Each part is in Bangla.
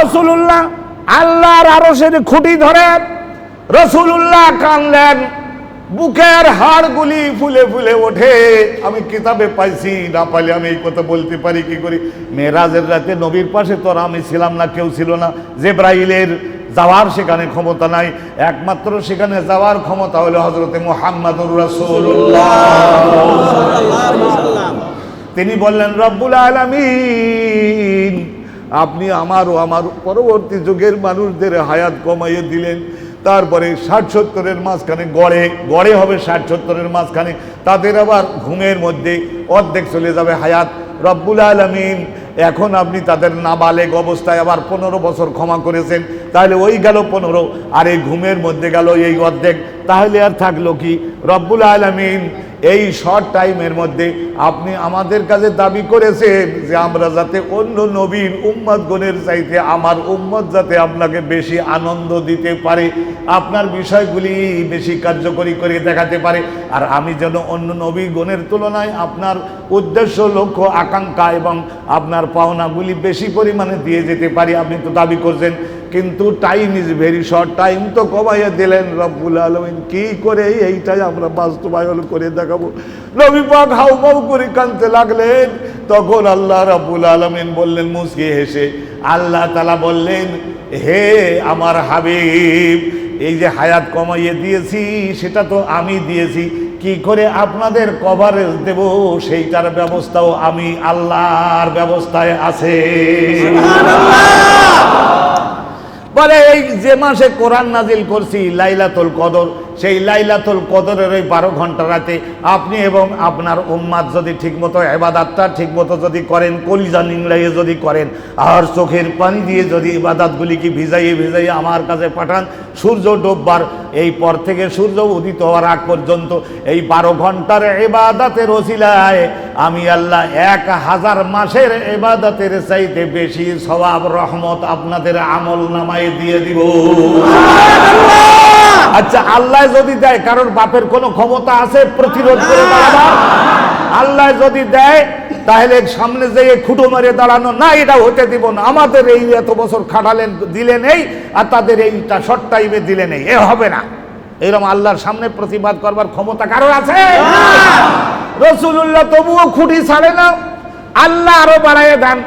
রসুল্লাহ আল্লাহর আরও সে খুঁটি ধরে রসুল্লাহ কানলেন বুকের হাড়গুলি ফুলে ফুলে ওঠে। আমি কিতাবে পাইছি, না পাইলে আমি এই কথা বলতে পারি, কি করি? মেয়েরাজের রাতে নবীর পাশে তোর আমি ছিলাম না, কেউ ছিল না। জেব্রাইলের যাওয়ার সেখানে ক্ষমতা নাই। একমাত্র সেখানে যাওয়ার ক্ষমতা হলো হজরতে মোহাম্মদুর রসুল্লাহ তিনি বললেন, রব্বুল আলামিন আপনি আমার ও আমার পরবর্তী যুগের মানুষদের হায়াত কমাইয়ে দিলেন। তারপরে ষাট সত্তরের মাঝখানে গড়ে গড়ে হবে ষাট সত্তরের মাঝখানে। তাদের আবার ঘুমের মধ্যে অর্ধেক চলে যাবে হায়াত। রব্বুল আলমিন, এখন আপনি তাদের নাবালেগ অবস্থায় আবার পনেরো বছর ক্ষমা করেছেন। তাহলে ওই গেল পনেরো, আর এই ঘুমের মধ্যে গেল এই অর্ধেক। তাহলে আর থাকল কি? রব্বুল আলমিন এই শর্ট টাইমের মধ্যে আপনি আমাদের কাছে দাবি করেছেন যে আমরা যাতে অন্য নবীর উম্মত গণের চাইতে আমার উম্মত যাতে আপনাকে বেশি আনন্দ দিতে পারে, আপনার বিষয়গুলি বেশি কার্যকরী করে দেখাতে পারে। আর আমি যেন অন্য নবী গণের তুলনায় আপনার উদ্দেশ্য, লক্ষ্য, আকাঙ্ক্ষা এবং আপনার পাওনাগুলি বেশি পরিমাণে দিয়ে যেতে পারি, আপনি তো দাবি করছেন। কিন্তু time is very short time তো কমাইয়া দিলেন রব্বুল আলমিন। কি করে এইটাই আমরা বাস্তবায়ন করে দেখাবো? নবী পাক হাউ করে কানতে লাগলেন। তখন আল্লাহ রাব্বুল আলমিন বললেন, মুসকি হেসে। আল্লাহ তালা বললেন, হে আমার হাবিব, এই যে হায়াত কমাইয়ে দিয়েছি, সেটা তো আমি দিয়েছি। কি করে আপনাদের কভারেজ দেব? সেইটার ব্যবস্থাও আমি আল্লাহর ব্যবস্থায় আছে। বলে এই যে মাসে কোরআন নাজিল করছি লাইলাতুল কদর সেই লাইলাতুল কদরের ওই বারো ঘণ্টা রাতে আপনি এবং আপনার উম্মাদ যদি ঠিকমতো এবাদাতটা ঠিকমতো যদি করেন, কলিজা নিংড়াইয়ে যদি করেন, আর চোখের পানি দিয়ে যদি ইবাদাতগুলিকে ভিজাইয়ে ভিজাইয়ে আমার কাছে পাঠান, সূর্য ডোববার, এই পর থেকে সূর্য উদিত হওয়ার আগ পর্যন্ত এই বারো ঘণ্টার এবাদাতের ওসিলায় আমি আল্লাহ এক হাজার মাসের এবাদাতের চাইতে বেশি সবাব রহমত আপনাদের আমল নামায় দিয়ে দিব। আচ্ছা আল্লাহ যদি দেয়, কারোর বাপের কোনো ক্ষমতা আছে, প্রতিরোধ করে আল্লাহ যদি দেয়, তাহলে সামনে যেয়ে খুঁটো মারে দাঁড়ানো, না, এটা হতে দিব না। আমাদের এই এত বছর খাটালেন, দিলেন এই, আর তাদের এইটা শর্ট টাইমে দিলেন এই। এ হবে না। এরকম আল্লাহর সামনে প্রতিবাদ করবার ক্ষমতা কারোর আছে? রসুল্লাহ তবুও খুঁটি ছাড়ে না। আল্লাহ আরও বাড়াইয়ে দেন।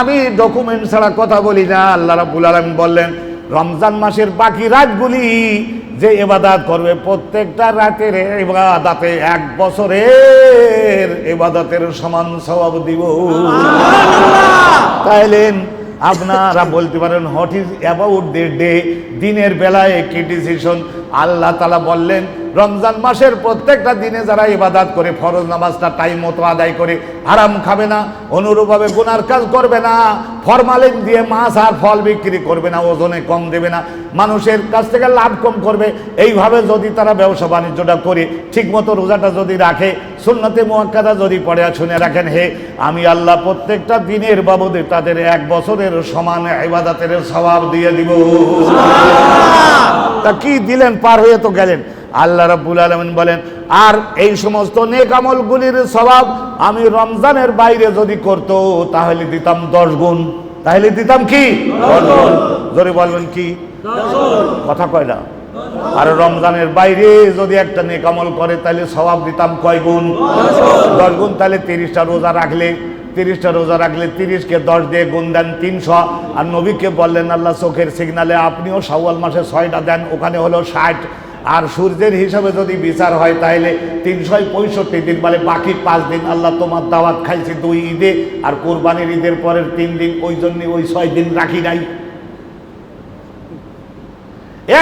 আমি ডকুমেন্ট ছাড়া কথা বলি না। আল্লাহ রাবুল আলম বললেন, রমজান মাসের বাকি রাতগুলি যে এবাদাত করবে প্রত্যেকটা রাতের এবাদাতে এক বছরের এবাদাতের সমান স্বভাব দিব। তাইলে আপনারা বলতে পারেন what is about the day দিনের বেলায় কি ডিসিশন আল্লাহ তালা বললেন রমজান মাসের প্রত্যেকটা দিনে যারা ইবাদাত করে ফরজ নামাজটা টাইম মতো আদায় করে আরাম খাবে না অনুরূপভাবে গুনার কাজ করবে না ফরমালিন দিয়ে মাছ আর ফল বিক্রি করবে না ওজনে কম দেবে না মানুষের কাছ থেকে লাভ কম করবে এইভাবে যদি তারা ব্যবসা বাণিজ্যটা করে ঠিকমতো রোজাটা যদি রাখে সুন্নতে মোয়াক্কাদা যদি পড়ে শুনে রাখেন হে আমি আল্লাহ প্রত্যেকটা দিনের বাবদে তাদের এক বছরের সমান ইবাদাতের স্বভাব দিয়ে দিব। তা কি দিলেন? পার হয়ে তো গেলেন। আল্লাহ রাব্বুল আলামিন বলেন আর এই সমস্ত নেক আমলগুলির স্বভাব আমি রমজানের বাইরে যদি করতো তাহলে দিতাম দশ গুণ। তাহলে দিতাম কি? জোরে বলবেন কি? কথা কয় না। আর রমজানের বাইরে যদি একটা নেক আমল করে তাহলে স্বভাব দিতাম কয় গুণ? দশ গুণ। তাহলে তিরিশটা রোজা রাখলে তিরিশটা রোজা রাখলে তিরিশকে দশ দিয়ে গুণ দেন তিনশো। আর নবীকে বললেন আল্লাহ চোখের সিগনালে আপনিও শাওয়াল মাসে ছয়টা দেন ওখানে হলো ষাট। আর সূর্যের হিসাবে যদি বিচার হয় তাহলে তিনশো পঁয়ষট্টি দিন মানে বাকি পাঁচ দিন আল্লাহ তোমার দাওয়াত খাইছে দুই ঈদে, আর কোরবানির ঈদের পরের তিন দিন ওই জন্য ওই ছয় দিন রাখি নাই।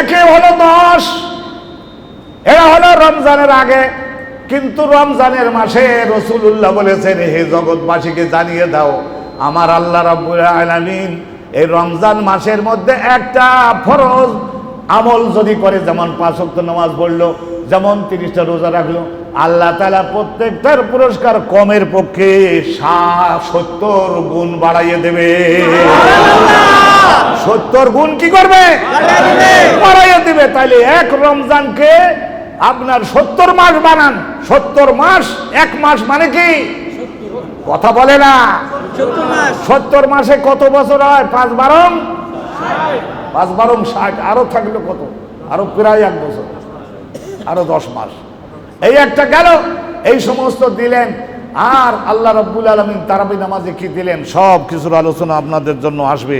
একে হলো দশ, এরা হলো রমজানের আগে। কিন্তু রমজানের মাসে রসুল্লাহ বলেছেন, হে জগৎবাসীকে জানিয়ে দাও, আমার আল্লাহ রাব্বুল আলামিন এই রমজান মাসের মধ্যে একটা ফরজ আমল যদি করে যেমন পাঁচ ওয়াক্ত নামাজ পড়ল যেমন তিরিশটা রোজা রাখল আল্লাহ তালা প্রত্যেকটার পুরস্কার কমের পক্ষে সত্তর গুণ বাড়াইয়ে দেবে। সত্তর গুণ কি করবে? বাড়াইয়ে দেবে। তাইলে এক রমজানকে আপনার সত্তর মাস বানান। সত্তর মাস এক মাস মানে কি? কথা বলে না। সত্তর মাসে। কত বছর হয়? পাঁচ বারো পাঁচ বারং ষাট, আরও থাকল কত? আরও প্রায় এক বছর, আরও দশ মাস। এই একটা গেল, এই সমস্ত দিলেন। আর আল্লাহ রব্বুল আলমিন তারাবি নামাজে কি দিলেন? সব কিছুর আলোচনা আপনাদের জন্য আসবে।